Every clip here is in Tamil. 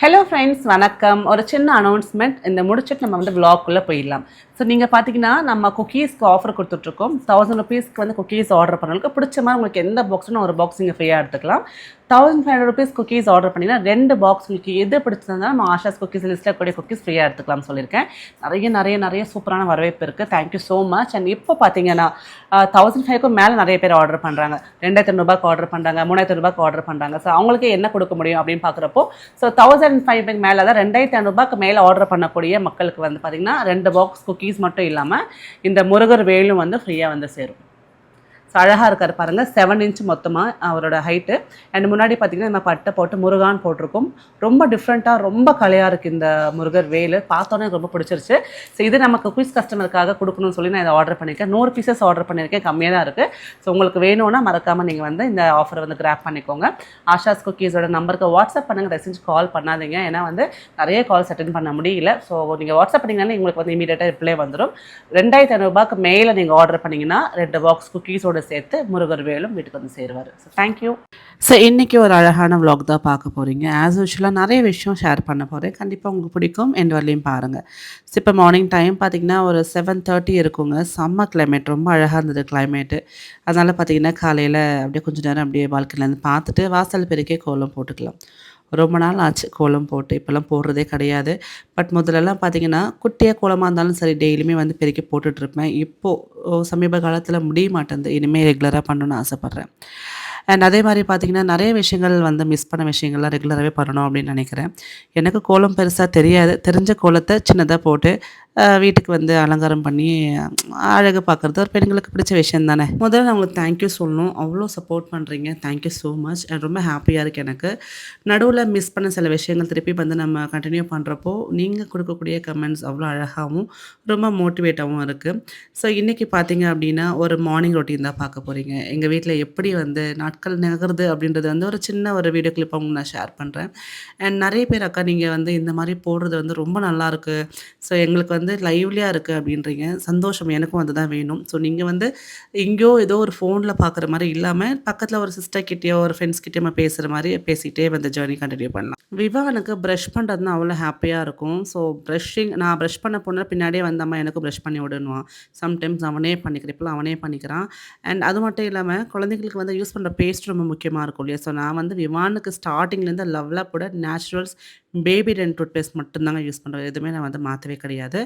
ஹலோ ஃப்ரெண்ட்ஸ் வணக்கம். ஒரு சின்ன அனௌன்ஸ்மெண்ட் இந்த முடிச்சுட்டு நம்ம வந்து விளாக்குள்ளே போயிடலாம். ஸோ நீங்கள் பார்த்தீங்கன்னா நம்ம குக்கீஸ்க்கு ஆஃபர் கொடுத்துட்ருக்கோம் தௌசண்ட் ருபீஸ்க்கு வந்து குக்கீஸ் ஆர்டர் பண்ணவங்களுக்கு பிடிச்ச மாதிரி உங்களுக்கு எந்த பாக்ஸ்னு ஒரு பாக்ஸ் நீங்கள் ஃப்ரீயாக எடுத்துக்கலாம். Thousand five hundred rupees cookies order பண்ணிங்கன்னா ரெண்டு பாக்ஸ் உங்களுக்கு எது பிடிச்சிருந்தா நம்ம ஆஷாஸ் குக்கீஸ் லிஸ்ட்டில் கூடிய குக்கீஸ் ஃப்ரீயாக எடுத்துக்கலாம் சொல்லியிருக்கேன். நிறைய நிறைய நிறைய சூப்பரான வரவேற்பு இருக்குது தேங்க்யூ ஸோ மச் அண்ட் இப்போ பார்த்தீங்கன்னா தௌசண்ட் ஃபைவ்க்கும் மேலே நிறைய பேர் ஆர்டர் பண்ணுறாங்க ரெண்டாயிரத்தி ரூபாய்க்கு ஆர்டர் பண்ணுறாங்க மூணாயிரத்தி ரூபாய்க்கு ஆர்டர் பண்ணுறாங்க ஸோ அவங்களுக்கு என்ன கொடுக்க முடியும் அப்படின்னு பார்க்குறப்போ ஸோ தௌசண்ட் ஃபைவ் மேலே தான் ரெண்டாயிரத்தி ஐநூறுபாய்க்கு மேலே ஆர்டர் பண்ணக்கூடிய மக்களுக்கு வந்து பார்த்திங்கன்னா ரெண்டு பாக்ஸ் குக்கீஸ் மட்டும் இல்லாமல் இந்த முருகர் வேலும் வந்து ஃப்ரீயாக வந்து சேரும். ஸோ அழகாக இருக்கார் பாருங்கள் செவன் இன்ச் மொத்தமாக அவரோட ஹைட்டு அண்ட் முன்னாடி பார்த்தீங்கன்னா நம்ம பட்டை போட்டு முருகான் போட்டிருக்கோம். ரொம்ப டிஃப்ரெண்ட்டாக ரொம்ப கலையாக இருக்குது இந்த முருகர் வேலு. பார்த்தோன்னே எனக்கு ரொம்ப பிடிச்சிருச்சு. ஸோ இது நமக்கு குயிஸ் கஸ்டமருக்காக கொடுக்கணும்னு சொல்லி நான் இதை ஆர்டர் பண்ணியிருக்கேன். நூறு பீசஸ் ஆர்டர் பண்ணியிருக்கேன். கம்மியாக தான் இருக்குது ஸோ உங்களுக்கு வேணும்னா மறக்காமல் நீங்கள் வந்து இந்த ஆஃபரை வந்து கிராப் பண்ணிக்கோங்க. ஆஷாஸ் குக்கீஸோட நம்பருக்கு வாட்ஸ்அப் பண்ணுங்கள் தயவு கால் பண்ணாதீங்க. ஏன்னா வந்து நிறைய கால்ஸ் அட்டன் பண்ண முடியல. ஸோ நீங்கள் வாட்ஸ்அப் பண்ணிங்கன்னா உங்களுக்கு வந்து இமீடியட்டாக ரிப்ளை வந்துடும் ரெண்டாயிரத்தி ஐநூறுபாக்கு மேலே நீங்கள் ஆர்டர் பண்ணிங்கன்னா ரெண்டு பாக்ஸ் குக்கீஸோட சேர்த்து முருகர் வேலும் வீட்டுக்கு வந்து சேருவார். ஸோ தேங்க்யூ ஸோ இன்றைக்கி ஒரு அழகான வ்ளாக் தான் பார்க்க போகிறீங்க ஆஸ் யூஷுவலாக நிறைய விஷயம் ஷேர் பண்ண போகிறேன் கண்டிப்பாக உங்களுக்கு பிடிக்கும். என் வரலையும் பாருங்கள் ஸோ இப்போ மார்னிங் டைம் பார்த்தீங்கன்னா ஒரு செவன் தேர்ட்டி இருக்குங்க. செம்ம கிளைமேட் ரொம்ப அழகாக இருந்தது கிளைமேட்டு அதனால் பார்த்தீங்கன்னா காலையில் அப்படியே கொஞ்சம் நேரம் அப்படியே வாழ்க்கையிலேருந்து பார்த்துட்டு வாசல் பெருக்கே கோலம் போட்டுக்கலாம். ரொம்ப நாள் ஆச்சு கோலம் போட்டு இப்போல்லாம் போடுறதே கிடையாது. பட் முதல்லலாம் பார்த்தீங்கன்னா குட்டியாக கோலமாக இருந்தாலும் சரி டெய்லியுமே வந்து பெருக்கி போட்டுட்ருப்பேன் இப்போது சமீப காலத்தில் முடிய மாட்டேங்குது இனிமேல் ரெகுலராக பண்ணணும்னு ஆசைப்பட்றேன். அண்ட் அதே மாதிரி பார்த்தீங்கன்னா நிறைய விஷயங்கள் வந்து மிஸ் பண்ண விஷயங்கள்லாம் ரெகுலராகவே பண்ணணும் அப்படின்னு நினைக்கிறேன். எனக்கு கோலம் பெருசாக தெரியாது. தெரிஞ்ச கோலத்தை சின்னதாக போட்டு வீட்டுக்கு வந்து அலங்காரம் பண்ணி அழகு பார்க்குறது ஒரு பெண்களுக்கு பிடிச்ச விஷயம் தானே. முதல்ல நான் உங்களுக்கு தேங்க்யூ சொல்லணும். அவ்வளோ சப்போர்ட் பண்ணுறீங்க தேங்க்யூ ஸோ மச் அண்ட் ரொம்ப ஹாப்பியாக இருக்குது எனக்கு. நடுவில் மிஸ் பண்ண சில விஷயங்கள் திருப்பி வந்து நம்ம கண்டினியூ பண்ணுறப்போ நீங்கள் கொடுக்கக்கூடிய கமெண்ட்ஸ் அவ்வளோ அழகாகவும் ரொம்ப மோட்டிவேட்டாகவும் இருக்குது ஸோ இன்றைக்கி பார்த்தீங்க அப்படின்னா ஒரு மார்னிங் ரொட்டீன் தான் பார்க்க போகிறீங்க எங்கள் வீட்டில் எப்படி வந்து நாட்கள் நகருது அப்படின்றது வந்து ஒரு சின்ன ஒரு வீடியோ கிளிப் உங்களுக்கு நான் ஷேர் பண்ணுறேன் அண்ட் நிறைய பேர் அக்கா நீங்கள் வந்து இந்த மாதிரி போடுறது வந்து ரொம்ப நல்லாயிருக்கு ஸோ எங்களுக்கு வந்து லைவ்லியாக இருக்குது அப்படின்றீங்க. சந்தோஷம் எனக்கும் அதுதான் வேணும். ஸோ நீங்கள் வந்து எங்கேயோ ஏதோ ஒரு ஃபோனில் பார்க்குற மாதிரி இல்லாமல் பக்கத்தில் ஒரு சிஸ்டர் கிட்டேயோ ஒரு ஃப்ரெண்ட்ஸ் கிட்டேயோ பேசுகிற மாதிரி பேசிகிட்டே வந்து ஜேர்னி கண்டினியூ பண்ணலாம். விவானுக்கு ப்ரஷ் பண்ணுறதுனா அவ்வளோ ஹாப்பியாக இருக்கும். ஸோ ப்ரஷ்ஷிங் நான் ப்ரஷ் பண்ண போன பின்னாடியே வந்து அம்மா எனக்கு ப்ரஷ் பண்ணி விடணுவான். சம்டைம்ஸ் அவனே பண்ணிக்கிறேன். இப்போலாம் அவனே பண்ணிக்கிறான். அண்ட் அது மட்டும் இல்லாமல் குழந்தைங்களுக்கு வந்து யூஸ் பண்ணுற பே பேஸ்ட் ரொம்ப முக்கியமாக இருக்கும் இல்லையா? ஸோ நான் வந்து விவானுக்கு ஸ்டார்டிங்லேருந்து லவ்லாக கூட நேச்சுரல்ஸ் பேபி ரெண்ட் டூத்பேஸ்ட் மட்டும்தாங்க யூஸ் பண்ணுறது எதுவுமே நான் வந்து மாற்றவே கிடையாது.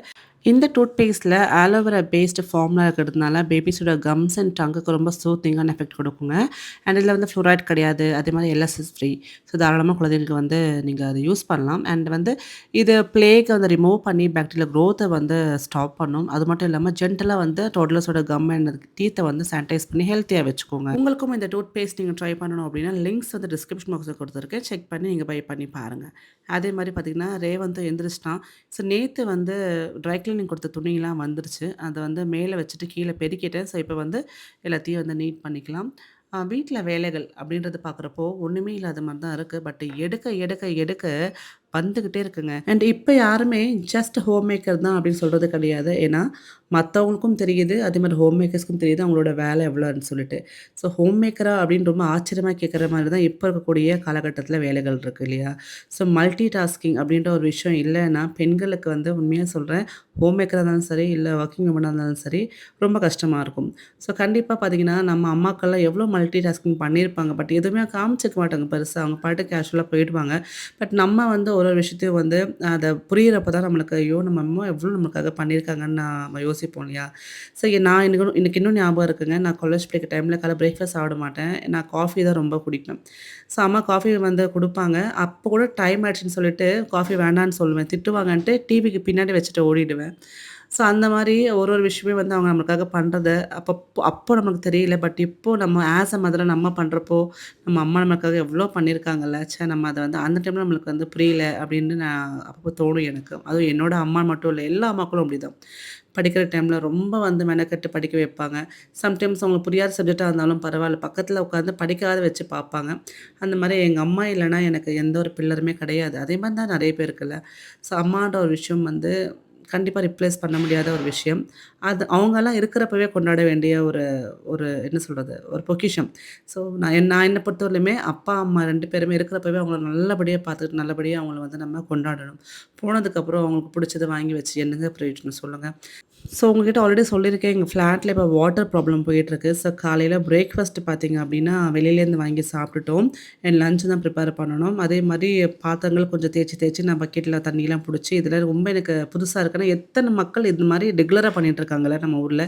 இந்த டூத் பேஸ்ட்டில் ஆலோவேரா பேஸ்டு ஃபார்ம்லாம் இருக்கிறதுனால பேபிஸோட கம்ஸ் அண்ட் டங்குக்கு ரொம்ப சூத்திங்கான எஃபெக்ட் கொடுக்குங்க. அண்ட் இதில் வந்து ஃப்ளூரைட் கிடையாது. அதே மாதிரி எல்எஸ்எஸ் ஃப்ரீ ஸோ தாராளமாக குழந்தைங்களுக்கு வந்து நீங்கள் அதை யூஸ் பண்ணலாம். அண்ட் வந்து இது பிளேக்கை வந்து ரிமூவ் பண்ணி பாக்டீரியா க்ரோத்தை வந்து ஸ்டாப் பண்ணும். அது மட்டும் இல்லாமல் ஜென்டலாக வந்து டோட்லர்ஸோட கம் அண்ட் டீத்தை வந்து சானிடைஸ் பண்ணி ஹெல்த்தியாக வச்சுக்கோங்க. உங்களுக்கும் இந்த டூத் பேஸ்ட் நீங்கள் ட்ரை பண்ணணும் அப்படின்னா லிங்க்ஸ் வந்து டிஸ்கிரிப்ஷன் பாக்ஸில் கொடுத்துருக்கேன். செக் பண்ணி நீங்கள் பை பண்ணி பாருங்கள் அதே மாதிரி பார்த்திங்கன்னா ரேவந்தும் எந்திரிச்சிட்டான். ஸோ நேற்று வந்து ட்ரை கிளீனிங் கொடுத்த துணியெலாம் வந்துருச்சு. அதை வந்து மேலே வச்சுட்டு கீழே பெருக்கிட்டேன். ஸோ இப்போ வந்து எல்லாத்தையும் வந்து நீட் பண்ணிக்கலாம். வீட்டில் வேலைகள் அப்படின்றது பார்க்குறப்போ ஒன்றுமே இல்லாத மாதிரி தான் இருக்குது பட் எடுக்க எடுக்க எடுக்க வந்துக்கிட்டே இருக்குங்க. அண்ட் இப்போ யாருமே ஜஸ்ட் ஹோம் மேக்கர் தான் அப்படின்னு சொல்கிறது கிடையாது. ஏன்னா மற்றவங்களுக்கும் தெரியுது அதே மாதிரி ஹோம் மேக்கர்ஸ்க்கும் தெரியுது அவங்களோட வேலை எவ்வளோன்னு சொல்லிட்டு. ஸோ ஹோம் மேக்கரா அப்படின்னு ரொம்ப ஆச்சரியமாக கேட்குற மாதிரி தான் இப்போ இருக்கக்கூடிய காலகட்டத்தில் வேலைகள் இருக்குது இல்லையா? ஸோ மல்டி டாஸ்கிங் அப்படின்ற ஒரு விஷயம் இல்லைன்னா பெண்களுக்கு வந்து உண்மையாக சொல்கிறேன் ஹோம் மேக்கராக இருந்தாலும் சரி இல்லை ஒர்க்கிங் உமனாக இருந்தாலும் சரி ரொம்ப கஷ்டமாக இருக்கும். ஸோ கண்டிப்பாக பார்த்தீங்கன்னா நம்ம அம்மாக்கள்லாம் எவ்வளோ மல்டி டாஸ்கிங் பண்ணியிருப்பாங்க. பட் எதுவுமே காமிச்சிக்க மாட்டாங்க பெருசாக அவங்க பாட்டு கேஷுவலாக போயிடுவாங்க. பட் நம்ம வந்து ஒரு ஒரு விஷயத்தையும் வந்து அதை புரியிறப்ப தான் நம்மளுக்கு ஐயோ நம்ம அம்மா எவ்வளோ நம்மளுக்காக பண்ணியிருக்காங்கன்னு நான் யோசிப்போம் இல்லையா? சரி நான் எனக்கு எனக்கு இன்னும் ஞாபகம் இருக்குங்க. நான் காலேஜ் படிக்கிற டைமில் காலை பிரேக்ஃபாஸ்ட் சாப்பிட மாட்டேன். நான் காஃபி தான் ரொம்ப குடிப்பேன். ஸோ அம்மா காஃபி வந்து கொடுப்பாங்க. அப்போ கூட டைம் ஆயிடுச்சுன்னு சொல்லிட்டு காஃபி வேண்டான்னு சொல்லுவேன். திட்டுவாங்கன்ட்டு டிவிக்கு பின்னாடி வச்சுட்டு ஓடிடுவேன். ஸோ அந்த மாதிரி ஒரு ஒரு விஷயமே வந்து அவங்க நம்மளுக்காக பண்ணுறத அப்போ அப்போ நமக்கு தெரியல. பட் இப்போது நம்ம ஆஸ் அ மதரை நம்ம பண்ணுறப்போ நம்ம அம்மா நம்மளுக்காக எவ்வளோ பண்ணியிருக்காங்கல்ல? சே நம்ம அதை வந்து அந்த டைமில் நம்மளுக்கு வந்து புரியல அப்படின்னு நான் அப்போ தோணும் எனக்கு. அதுவும் என்னோடய அம்மா மட்டும் இல்லை எல்லா அம்மாக்களும் அப்படி தான் படிக்கிற டைமில் ரொம்ப வந்து மெனக்கட்டு படிக்க வைப்பாங்க. சம்டைம்ஸ் அவங்களுக்கு புரியாத சப்ஜெக்டாக இருந்தாலும் பரவாயில்ல பக்கத்தில் உட்காந்து படிக்காத வச்சு பார்ப்பாங்க. அந்த மாதிரி எங்கள் அம்மா இல்லைன்னா எனக்கு எந்த ஒரு பில்லருமே கிடையாது. அதே மாதிரி தான் நிறைய பேருக்குல்ல ஸோ அம்மான்ற ஒரு விஷயம் வந்து கண்டிப்பாக ரிப்ளேஸ் பண்ண முடியாத ஒரு விஷயம். அது அவங்கெல்லாம் இருக்கிறப்பவே கொண்டாட வேண்டிய ஒரு ஒரு என்ன சொல்கிறது ஒரு பொக்கிஷம். ஸோ நான் நான் என்ன பொறுத்தவரையிலுமே அப்பா, அம்மா ரெண்டு பேருமே இருக்கிறப்பவே அவங்கள நல்லபடியாக பார்த்துட்டு, நல்லபடியாக அவங்கள வந்து நம்ம கொண்டாடணும். போனதுக்கப்புறம் அவங்களுக்கு பிடிச்சத வாங்கி வச்சு என்னங்க பிரயோஜனம் சொல்லுங்கள் ஸோ உங்ககிட்ட ஆல்ரெடி சொல்லியிருக்கேன். எங்கள் ஃப்ளாட்டில் இப்போ வாட்டர் ப்ராப்ளம் போயிட்டுருக்கு. ஸோ காலையில் பிரேக்ஃபாஸ்ட் பார்த்தீங்க அப்படின்னா, வெளியிலேருந்து வாங்கி சாப்பிட்டுட்டோம். என் லஞ்ச் தான் ப்ரிப்பேர் பண்ணணும். அதே மாதிரி பாத்திரங்கள் கொஞ்சம் தேய்ச்சி தேய்ச்சி நான் பக்கெட்டில் தண்ணியெலாம் பிடிச்சி இதில் ரொம்ப எனக்கு புதுசாக இருக்கு. ஏன்னா எத்தனை மக்கள் இது மாரி ரெகுலரா பண்ணிட்டுருக்காங்கல்ல நம்ம ஊரில்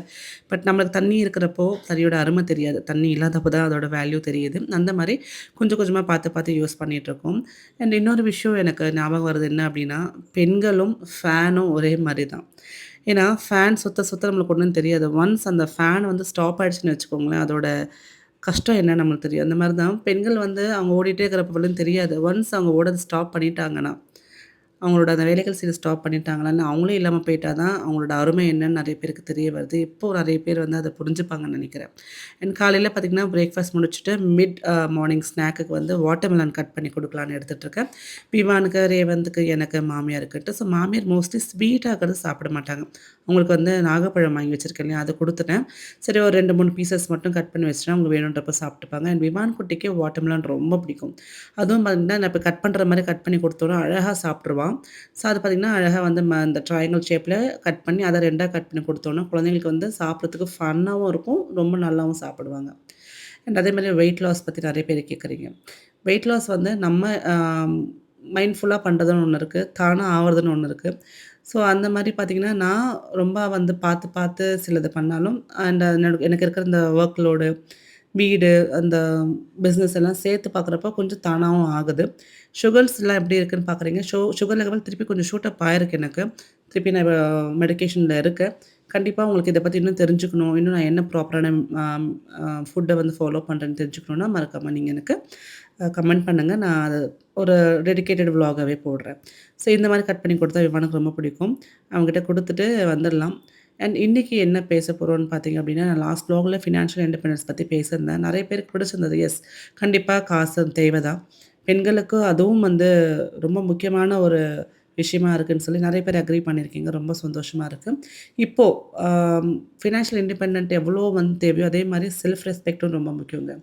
பட் நம்மளுக்கு தண்ணி இருக்கிறப்போ தண்ணியோட அருமை தெரியாது. தண்ணி இல்லாதப்போ தான் அதோட வேல்யூ தெரியுது. அந்த மாதிரி கொஞ்சம் கொஞ்சமாக பார்த்து பார்த்து யூஸ் பண்ணிகிட்ருக்கோம் அண்ட் இன்னொரு விஷயம் எனக்கு ஞாபகம் வருது என்ன அப்படின்னா, பெண்களும் ஃபேனும் ஒரே மாதிரி தான். ஏன்னா ஃபேன் சுத்த சுத்த நம்மளுக்கு ஒன்றும் தெரியாது. ஒன்ஸ் அந்த ஃபேன் வந்து ஸ்டாப் ஆகிடுச்சுன்னு வச்சுக்கோங்களேன், அதோட கஷ்டம் என்ன நம்மளுக்கு தெரியும். அந்த மாதிரி தான் பெண்கள் வந்து அவங்க ஓடிட்டே இருக்கிறப்பலாம் தெரியாது. ஒன்ஸ் அவங்க ஓடுறத ஸ்டாப் பண்ணிட்டாங்கன்னா, அவங்களோட அந்த வேலைகள் செய்ய ஸ்டாப் பண்ணிட்டாங்களான்னு அவங்களும் இல்லாமல் போயிட்டா தான், அவங்களோட அருமை என்னன்னு நிறைய பேருக்கு தெரிய வருது. இப்போ நிறைய பேர் வந்து அதை புரிஞ்சுப்பாங்கன்னு நினைக்கிறேன் அண்ட் காலையில் பார்த்தீங்கன்னா, பிரேக்ஃபாஸ்ட் முடிச்சுட்டு மிட் மார்னிங் ஸ்நாக்குக்கு வந்து வாட்டர்மெலன் கட் பண்ணி குடுக்கலான்னு எடுத்துட்டுருக்கேன். பிவானுக்கு ரேவந்துக்கு எனக்கு, மாமியாருக்குன்ட்டு. ஸோ மாமியார் மோஸ்ட்லி ஸ்வீட்டாக இருக்கிறது சாப்பிட மாட்டாங்க. உங்களுக்கு வந்து நாகப்பழம் வாங்கி வச்சிருக்கேன் இல்லையா? அத கொடுத்துட்டேன் சரி ஒரு 2, 3 பீசஸ் மட்டும் கட் பண்ணி வச்சுட்டேன். அவங்க வேணுன்றப்ப சாப்பிட்டுப்பாங்க. அண்ட் விமான் குட்டிக்கு வாட்டர்மெலன் ரொம்ப பிடிக்கும். அதுவும் பார்த்தீங்கன்னா, நான் இப்போ கட் பண்ணுற மாதிரி கட் பண்ணி குடுத்தோன்னா அழகாக சாப்பிட்ருவான் ஸோ அது பார்த்தீங்கன்னா, அழகாக வந்து ம இந்த ஷேப்பில் கட் பண்ணி அதை ரெண்டாக கட் பண்ணி குடுத்தோன்னா, குழந்தைங்களுக்கு வந்து சாப்பிட்றதுக்கு ஃபன்னாகவும் இருக்கும். ரொம்ப நல்லாவும் சாப்பிடுவாங்க. அண்ட் அதே மாதிரி வெயிட் லாஸ் பற்றி நிறைய பேர் கேட்குறீங்க. வெயிட் லாஸ் வந்து நம்ம மைண்ட்ஃபுல்லாக பண்ணுறதுன்னு ஒன்று இருக்குது தானாக ஆகிறதுன்னு ஒன்று இருக்குது ஸோ அந்த மாதிரி பார்த்தீங்கன்னா, நான் ரொம்ப வந்து பார்த்து பார்த்து சிலது பண்ணாலும் அண்ட் எனக்கு இருக்கிற இந்த ஒர்க் லோடு, வீடு, அந்த பிஸ்னஸ் எல்லாம் சேர்த்து பார்க்குறப்ப கொஞ்சம் தானாகவும் ஆகுது. சுகர்ஸ்லாம் எப்படி இருக்குன்னு பார்க்குறீங்க. ஷோ சுகர் லெவல் திருப்பி கொஞ்சம் ஷூட் அப் ஆயிருக்கு எனக்கு. திருப்பி நான் மெடிக்கேஷனில் இருக்கேன். கண்டிப்பாக உங்களுக்கு இதை பற்றி இன்னும் தெரிஞ்சுக்கணும். இன்னும் நான் என்ன ப்ராப்பரான ஃபுட்டை வந்து ஃபாலோ பண்ணுறேன்னு தெரிஞ்சுக்கணும்னா, மறக்காமல் நீங்கள் எனக்கு கமெண்ட் பண்ணுங்கள் நான் அதை ஒரு டெடிகேட்டட் விளாகாவே போடுறேன். ஸோ இந்த மாதிரி கட் பண்ணி கொடுத்தா விமானுக்கு ரொம்ப பிடிக்கும். அவங்ககிட்ட கொடுத்துட்டு வந்துடலாம் அண்ட் இன்றைக்கி என்ன பேச போகிறோன்னு பார்த்தீங்க அப்படின்னா, நான் லாஸ்ட் ப்ளாகில் ஃபினான்ஷியல் இண்டிபெண்டன்ஸ் பற்றி பேசியிருந்தேன். நிறைய பேருக்கு பிடிச்சிருந்தது. எஸ் கண்டிப்பாக காசு தேவை தான். பெண்களுக்கு அதுவும் வந்து ரொம்ப முக்கியமான ஒரு விஷயமா இருக்குன்னு சொல்லி நிறைய பேர் அக்ரி பண்ணியிருக்கீங்க. ரொம்ப சந்தோஷமாக இருக்குது இப்போது ஃபினான்ஷியல் இண்டிபெண்ட் எவ்வளோ வந்து தேவையோ, அதே மாதிரி செல்ஃப் ரெஸ்பெக்ட்டும் ரொம்ப முக்கியங்க.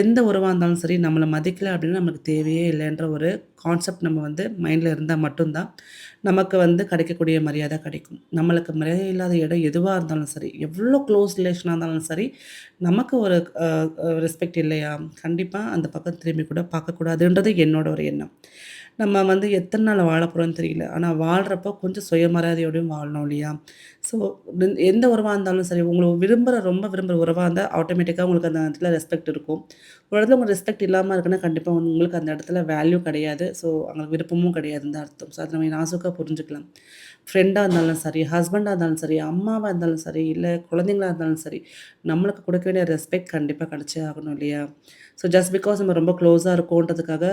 எந்த உறவாக இருந்தாலும் சரி, நம்மளை மதிக்கலை அப்படின்னா நமக்கு தேவையே இல்லைன்ற ஒரு கான்செப்ட் நம்ம வந்து மைண்டில் இருந்தால் மட்டும்தான் நமக்கு வந்து கிடைக்கக்கூடிய மரியாதை கிடைக்கும். நம்மளுக்கு மரியாதை இல்லாத இடம் எதுவாக இருந்தாலும் சரி, எவ்வளோ க்ளோஸ் ரிலேஷனாக இருந்தாலும் சரி, நமக்கு ஒரு ரெஸ்பெக்ட் இல்லையா, கண்டிப்பாக அந்த பக்கம் திரும்பி கூட பார்க்கக்கூடாதுன்றது என்னோட ஒரு எண்ணம். நம்ம வந்து எத்தனை நாள் வாழ போறோம்னு தெரியல. ஆனால் வாழ்கிறப்போ கொஞ்சம் சுயமரியாதையோடையும் வாழணும் இல்லையா? ஸோ எந்த உறவாக இருந்தாலும் சரி, உங்களை விரும்புகிற ரொம்ப விரும்புகிற உறவாக இருந்தால் ஆட்டோமேட்டிக்காக உங்களுக்கு அந்த இடத்துல ரெஸ்பெக்ட் இருக்கும். ஒரு இடத்துல உங்களுக்கு ரெஸ்பெக்ட் இல்லாமல் இருக்குன்னா, கண்டிப்பாக உங்களுக்கு அந்த இடத்துல வேல்யூ கிடையாது. ஸோ அவங்களுக்கு விருப்பமும் கிடையாதுன்னு தான் அர்த்தம். ஸோ அதை நம்ம நாசுக்காக புரிஞ்சுக்கலாம். ஃப்ரெண்டாக இருந்தாலும் சரி, ஹஸ்பண்டாக இருந்தாலும் சரி, அம்மாவாக இருந்தாலும் சரி, இல்லை குழந்தைங்களா இருந்தாலும் சரி, நம்மளுக்கு கொடுக்க வேண்டிய ரெஸ்பெக்ட் கண்டிப்பாக கிடச்சே ஆகணும் இல்லையா? ஸோ ஜஸ்ட் பிகாஸ் நம்ம ரொம்ப க்ளோஸாக இருக்கோன்றதுக்காக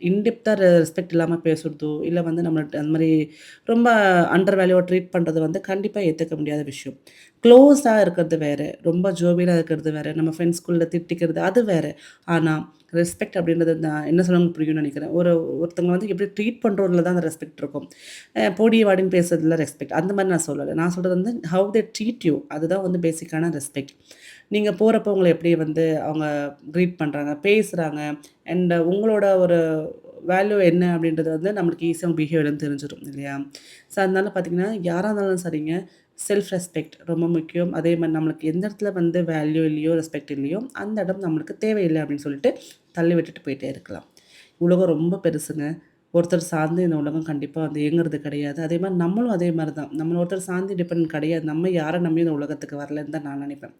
இன் ரெஸ்பெக்ட் இல்லாமல் பேசுறதோ, இல்லை வந்து நம்மள்ட்ட அந்த மாதிரி ரொம்ப அண்டர் வேல்யூவாக ட்ரீட் பண்ணுறது வந்து கண்டிப்பாக ஏற்றுக்க முடியாத விஷயம். க்ளோஸாக இருக்கிறது வேறு ரொம்ப ஜோவியலா இருக்கிறது வேறு நம்ம ஃப்ரெண்ட்ஸ்குள்ள திட்டிக்கிறது அது வேறு ஆனால் ரெஸ்பெக்ட் அப்படின்றது நான் என்ன சொல்லணும் புரியும்னு நினைக்கிறேன் ஒரு ஒருத்தவங்க வந்து எப்படி ட்ரீட் பண்ணுறதுல தான் அந்த ரெஸ்பெக்ட் இருக்கும். போடி வாடின்னு பேசுறதுல ரெஸ்பெக்ட். அந்த மாதிரி நான் சொல்லலை நான் சொல்கிறது வந்து ஹவு தே ட்ரீட் யூ அதுதான் வந்து பேசிக்கான ரெஸ்பெக்ட். நீங்கள் போகிறப்ப உங்களை எப்படி வந்து அவங்க க்ரீட் பண்ணுறாங்க பேசுகிறாங்க அண்ட் உங்களோட ஒரு வேல்யூ என்ன அப்படின்றது வந்து நம்மளுக்கு ஈஸியாக பிஹேவியர்னு தெரிஞ்சிடும் தெரிஞ்சிரும் இல்லையா? ஸோ அதனால பார்த்தீங்கன்னா, யாராக இருந்தாலும் சரிங்க, செல்ஃப் ரெஸ்பெக்ட் ரொம்ப முக்கியம். அதே மாதிரி நம்மளுக்கு எந்த இடத்துல வந்து வேல்யூ இல்லையோ, ரெஸ்பெக்ட் இல்லையோ, அந்த இடம் நம்மளுக்கு தேவையில்லை அப்படின்னு சொல்லிட்டு தள்ளி விட்டுட்டு போயிட்டே இருக்கலாம். உலகம் ரொம்ப பெருசுங்க. ஒருத்தர் சார்ந்து இந்த உலகம் கண்டிப்பாக வந்து இயங்குறது கிடையாது. அதே மாதிரி நம்மளும் அதே மாதிரி தான். நம்மள ஒருத்தர் சார்ந்து டிபெண்ட் கிடையாது. நம்ம யாரை நம்பி இந்த உலகத்துக்கு வரலன்னு தான் நான் நினைப்பேன்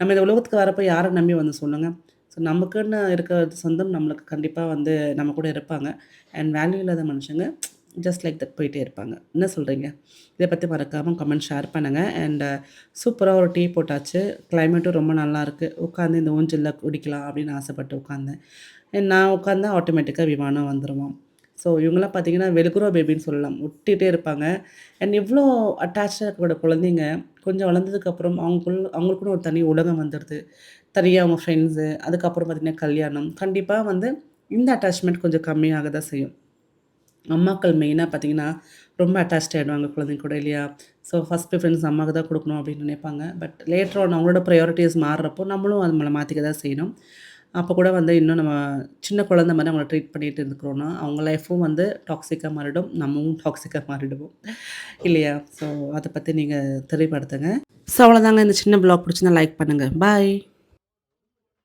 நம்ம இந்த உலகத்துக்கு வரப்போ யாரை நம்பி வந்து சொல்லுங்கள் ஸோ நமக்குன்னு இருக்கிற சொந்தம் நம்மளுக்கு கண்டிப்பாக வந்து நம்ம கூட இருப்பாங்க. அண்ட் வேல்யூ இல்லாத மனுஷங்க ஜஸ்ட் லைக் தட் போயிட்டே இருப்பாங்க. என்ன சொல்கிறீங்க இதை பற்றி மறக்காமல் கமெண்ட் ஷேர் பண்ணுங்கள் அண்ட் சூப்பராக uh, ஒரு டீ போட்டாச்சு. கிளைமேட்டும் ரொம்ப நல்லாயிருக்கு. உட்காந்து இந்த ஊஞ்சலில் குடிக்கலாம் அப்படின்னு ஆசைப்பட்டு உட்காந்தேன். நான் உட்காந்தா ஆட்டோமேட்டிக்காக விமானம் வந்துருவான். ஸோ இவங்களாம் பார்த்தீங்கன்னா, வெல்குரோ பேபின்னு சொல்லலாம். ஒட்டிகிட்டே இருப்பாங்க. அண்ட் இவ்வளோ அட்டாச்சாக இருக்கக்கூட குழந்தைங்க கொஞ்சம் வளர்ந்ததுக்கப்புறம் அவங்களுக்குள்ள அவங்களுக்குன்னு ஒரு தனி உலகம் வந்துடுது தனியாக அவங்க ஃப்ரெண்ட்ஸு, அதுக்கப்புறம் பார்த்தீங்கன்னா கல்யாணம். கண்டிப்பாக வந்து இந்த அட்டாச்மெண்ட் கொஞ்சம் கம்மியாக தான் செய்யும். அம்மாக்கள் மெயினாக பார்த்தீங்கன்னா, ரொம்ப அட்டாச் ஆகிடுவாங்க குழந்தைங்க கூட இல்லையா? ஸோ ஃபஸ்ட் ப்ரிஃபரன்ஸ் அம்மாவுக்கு தான் கொடுக்கணும் அப்படின்னு நினைப்பாங்க. பட் லேட்டர் ஆன் அவங்களோட ப்ரையாரிட்டிஸ் மாறுறப்போ நம்மளும் நம்மளை மாற்றிக்க தான் செய்யணும். அப்போ கூட வந்து இன்னும் நம்ம சின்ன குழந்த மாதிரி அவங்கள ட்ரீட் பண்ணிட்டு இருக்கிறோன்னா அவங்க லைஃப்பும் வந்து டாக்ஸிக்காக மாறிடும் நம்மவும் டாக்ஸிக்காக மாறிடுவோம். இல்லையா? ஸோ அதை பற்றி நீங்கள் தெளிவுபடுத்துங்க. ஸோ அவ்வளோதாங்க இந்த சின்ன பிளாக் பிடிச்சிருந்தா லைக் பண்ணுங்கள் பாய்